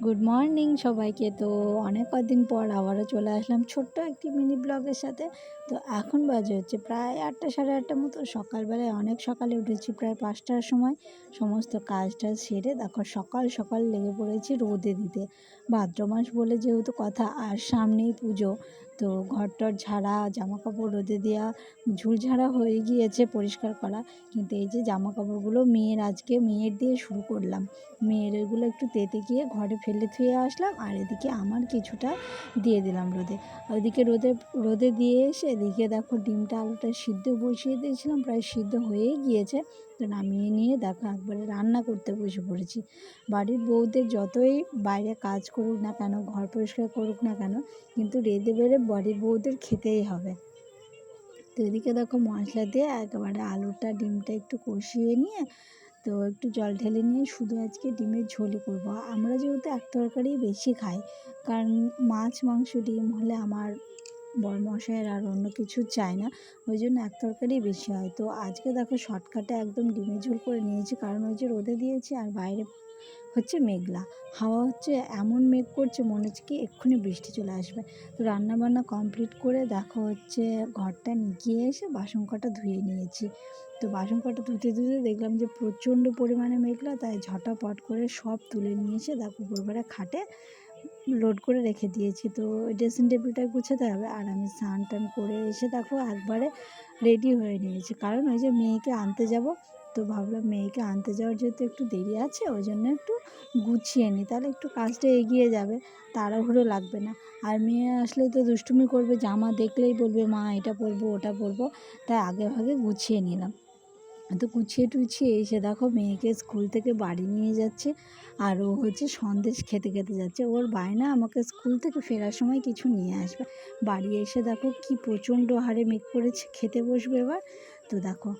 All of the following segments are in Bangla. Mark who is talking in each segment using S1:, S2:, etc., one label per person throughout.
S1: গুড মর্নিং সবাইকে। তো অনেক কদিন পর আবারও চলে আসলাম ছোট্ট একটি মিনি ব্লগের সাথে। তো এখন বাজে হচ্ছে প্রায় আটটা, সাড়ে আটটার মতো। সকালবেলায় অনেক সকালে উঠেছি প্রায় পাঁচটার সময়। সমস্ত কাজটা সেরে দেখো সকাল সকাল লেগে পড়েছি রোদে দিতে। ভাদ্র মাস বলে যেহেতু কথা, আর সামনেই পুজো। তো ঘরটর ঝাড়া জামা কাপড় রোদে দেওয়া ঝুল ঝাড়া হয়ে গিয়েছে পরিষ্কার করা। কিন্তু এই যে জামা কাপড়গুলো মেয়ের আজকে মেয়ের দিয়ে শুরু করলাম। মেয়ের ওইগুলো একটু তেতে গিয়ে ঘরে ফেলে থুয়ে আসলাম আর এদিকে আমার কিছুটা দিয়ে দিলাম রোদে। ওইদিকে রোদে রোদে দিয়ে এসে এদিকে দেখো ডিমটা আলুটা সিদ্ধ বসিয়ে দিয়েছিলাম, প্রায় সিদ্ধ হয়েই গিয়েছে। তো নামিয়ে নিয়ে দেখো একবারে রান্না করতে বসে পড়েছি। বাড়ির বউদের যতই বাইরে কাজ করুক না কেন, ঘর পরিষ্কার করুক না কেন, কিন্তু রেঁধে বেড়ে বাড়ির বউদের খেতেই হবে। তো এদিকে দেখো মশলা দিয়ে একেবারে আলুটা, ডিমটা একটু কষিয়ে নিয়ে, তো একটু জল ঢেলে নিয়ে শুধু আজকে ডিমের ঝোলই করব। আমরা যেহেতু এক তরকারি বেশি খাই, কারণ মাছ, মাংস, ডিম হলে আমার বরমশাইয়ের আর অন্য কিছু চাই না, ওই জন্য এক তরকারি বেশি হয়। তো আজকে দেখো শর্টকাটে একদম ডিমের ঝোল করে নিয়েছি, কারণ ওই যে রোদে দিয়েছি আর বাইরে হচ্ছে মেঘলা। হাওয়া হচ্ছে এমন মেঘ করছে, মনে হচ্ছে কি এক্ষুনি বৃষ্টি চলে আসবে। তো রান্নাবান্না কমপ্লিট করে দেখো হচ্ছে ঘরটা নিকিয়ে এসে বাসন কটা ধুয়ে নিয়েছি। তো বাসন কটা ধুতে ধুতে দেখলাম যে প্রচণ্ড পরিমাণে মেঘলা, তাই ঝটাপট করে সব তুলে নিয়ে এসে দেখো উপরবেলা খাটে লোড করে রেখে দিয়েছি। তো ড্রেসিং টেবিলটা গুছাতে হবে আর আমি স্নান টান করে এসে দেখো একবারে রেডি হয়ে নিয়েছি। কারণ ওই যে মেয়েকে আনতে যাব তো ভাবলাম মেয়েকে আনতে যাওয়ার যেহেতু একটু দেরি আছে, ওই জন্য একটু গুছিয়ে নিই। তাহলে একটু কাজটা এগিয়ে যাবে, তাড়াহুড়ো লাগবে না। আর মেয়ে আসলে তো দুষ্টুমি করবে, জামা দেখলেই বলবে, মা, এটা পরবো, ওটা পরবো। তাই আগে ভাগে গুছিয়ে নিলাম। তো গুছিয়ে টুছিয়ে এসে দেখো মেয়েকে স্কুল থেকে বাড়ি নিয়ে যাচ্ছে আর ও হচ্ছে সন্দেশ খেতে খেতে যাচ্ছে। ওর বায়না আমাকে স্কুল থেকে ফেরার সময় কিছু নিয়ে আসবে। বাড়ি এসে দেখো কি প্রচণ্ড হারে মেঘ করেছে, খেতে বসবে এবার। তো দেখো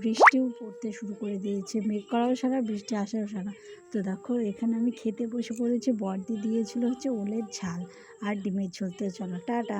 S1: বৃষ্টিও পড়তে শুরু করে দিয়েছে। মেঘ করাও সারা, বৃষ্টি আসাও সারা। তো দেখো, এখানে আমি খেতে বসে পড়েছি। বর্দি দিয়েছিল হচ্ছে ওলের ঝাল আর ডিমের ঝোল। তো চলো, টাটা।